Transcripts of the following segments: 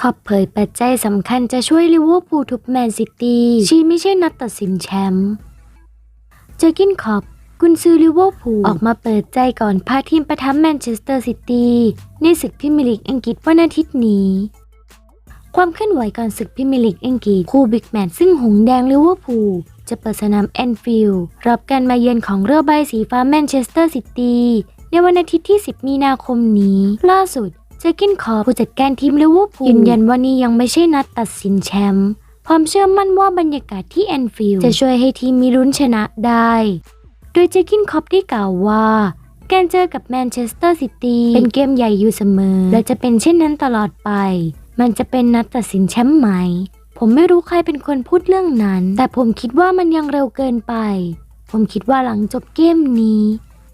ขอบเผยปัจจัยสำคัญจะช่วยลิเวอร์พูลทุบแมนซิตี้ ชีไม่ใช่นัดตัดสินแชมป์เจอร์กินคอปกุนซือลิเวอร์พูลออกมาเปิดใจก่อนพาทีมประทับแมนเชสเตอร์ซิตี้ในศึกพรีเมียร์ลีกอังกฤษวันอาทิตย์นี้ ความเคลื่อนไหวก่อนศึกพรีเมียร์ลีกอังกฤษคู่บิ๊กแมตช์ซึ่งหงแดงลิเวอร์พูลจะเปิดสนามแอนฟิลด์รับการมาเยือนของเรือใบสีฟ้าแมนเชสเตอร์ซิตี้ วันอาทิตย์ที่ 10 มีนาคมนี้ ล่าสุดเจอกินคอผู้จัดการทีมลิเวอร์พูลยืนยันว่านี่ยังไม่ใช่นัดตัดสินแชมป์พร้อมเชื่อมั่นว่าบรรยากาศที่แอนฟิลด์จะช่วยให้ทีมมีลุ้นชนะได้ โดยเจอกินคอปได้กล่าวว่า การเจอกับแมนเชสเตอร์ซิตี้เป็นเกมใหญ่อยู่เสมอ และจะเป็นเช่นนั้นตลอดไป มันจะเป็นนัดตัดสินแชมป์ไหม ผมไม่รู้ใครเป็นคนพูดเรื่องนั้น แต่ผมคิดว่ามันยังเร็วเกินไป ผมคิดว่าหลังจบเกมนี้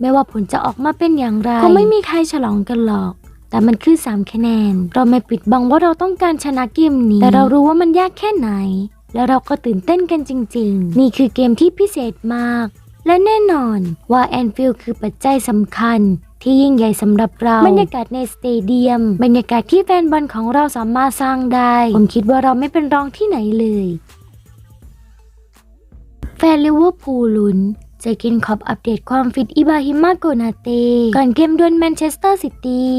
ไม่ว่าผลจะออกมาเป็นอย่างไรคงไม่มีใครฉลองกันหรอก แต่มันคือ 3 คะแนน เราไม่ปิดบังว่าเราต้องการชนะเกมนี้ แต่เรารู้ว่ามันยากแค่ไหน แล้วเราก็ตื่นเต้นกันจริง ๆ นี่คือเกมที่พิเศษมาก และแน่นอนว่าแอนฟิลคือปัจจัยสำคัญที่ยิ่งใหญ่สำหรับเรา บรรยากาศในสเตเดียม บรรยากาศที่แฟนบอลของเราสามารถสร้างได้ ผมคิดว่าเราไม่เป็นรองที่ไหนเลย แฟนลิเวอร์พูลลุ้น จะกินขอบอัปเดตความฟิตอิบาฮิมาโกนาเตก่อนเกมดวลแมนเชสเตอร์ซิตี้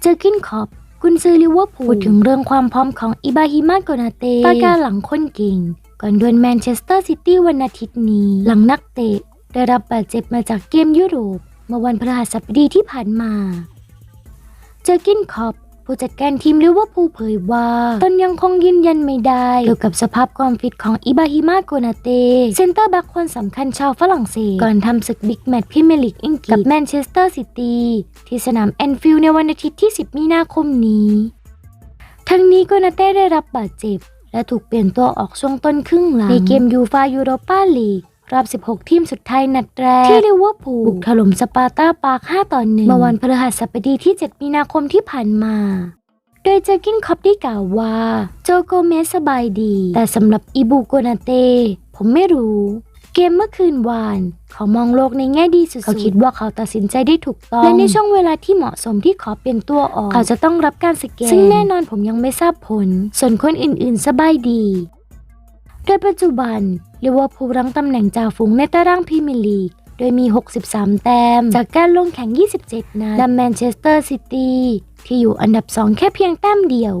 เจอกินขอบกุนซือลิเวอร์พูลพูดถึงเรื่องความพร้อมของอิบาฮิมาโกนาเตปาการหลังคนเก่ง ก่อนดวลแมนเชสเตอร์ซิตี้วันอาทิตย์นี้ หลังนักเตะได้รับบาดเจ็บมาจากเกมยุโรป เมื่อวันพฤหัสบดีที่ผ่านมา เจอกินคอบ ผู้จัดการทีมลิเวอร์พูลเผยว่าตนยังคงยืนยันไม่ได้เกี่ยวกับสภาพความฟิตของอิบาฮิมาโกนาเตเซนเตอร์แบ็กคนสำคัญชาวฝรั่งเศส ก่อนทำศึกบิ๊กแมตช์พรีเมียร์ลีกอังกฤษกับแมนเชสเตอร์ซิตี้ที่สนามแอนฟิลด์ในวันอาทิตย์ที่ 10 มีนาคมนี้ ทั้งนี้โกนาเต้ได้รับบาดเจ็บ และถูกเปลี่ยนตัวออกช่วงต้นครึ่งหลังในเกมยูฟายูโรปาลีก รอบ 16 ทีมสุดท้ายนัดแรก ที่ลิเวอร์พูลบุกถล่มสปาร์ตาปาร์ค5ต่อ1เมื่อวันพฤหัสบดีที่ 7 มีนาคมที่ผ่านมา โดยเจอกินคอปได้กล่าวว่า โจโกเมสสบายดี แต่สำหรับอิบูโกนาเต้ผมไม่รู้ เกมเมื่อคืนวาน เขามองโลกในแง่ดีสุดๆเขาคิดว่าเขาตัดสินใจได้ถูกต้อง และในช่วงเวลาที่เหมาะสมที่ขอเปลี่ยนตัวออก เขาจะต้องรับการสแกนซึ่งแน่นอนผมยังไม่ทราบผล ส่วนคนอื่นๆสบายดี โดยปัจจุบันลิเวอร์พูลรั้งตำแหน่งจ่าฝูงในตารางพรีเมียร์ลีก โดยมี 63 แต้ม จากการลงแข่ง 27 นัดและแมนเชสเตอร์ซิตี้ที่อยู่อันดับ 2 แค่เพียงแต้มเดียว